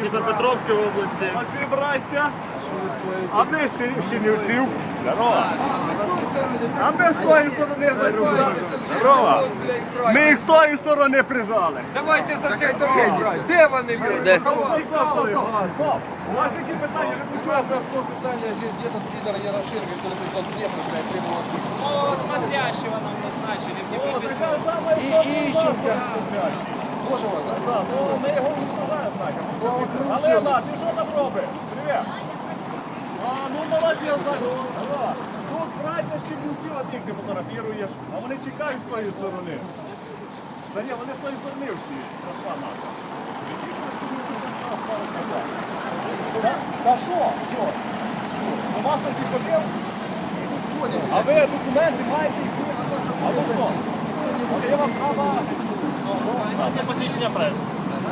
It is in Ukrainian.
Дніпропетровської області. А ці браття? А ми з Чернівців. Здорово. А ми з тої сторони зайшли. Здорово. Ми їх з тої сторони прижали. Давайте за всіх сторон брати. Де вони? стоп. У вас які питання? Не почув. Просто одно питание, где, где этот пидор Ярошенко, который пришел в Днепр, блядь. Ну, смотрящего нам назначили О, така сама И історія. Ищенко. Боже мой, да? Так, ну, Ми його уничтожаємо, знаєте. Ну, а от ми Галина, ти що там робиш? Привіт. А, ну молодець. Алло. Тут браття з Чернівців, а ти не фотографіруєш, а вони чекають з тої сторони. Та ні, вони з тої сторони всі. Братва наша. Та- що? Що? Що? До вас хтось не ходив? А ви документи маєте? А хто? А я вам права. У є посвідчення преси.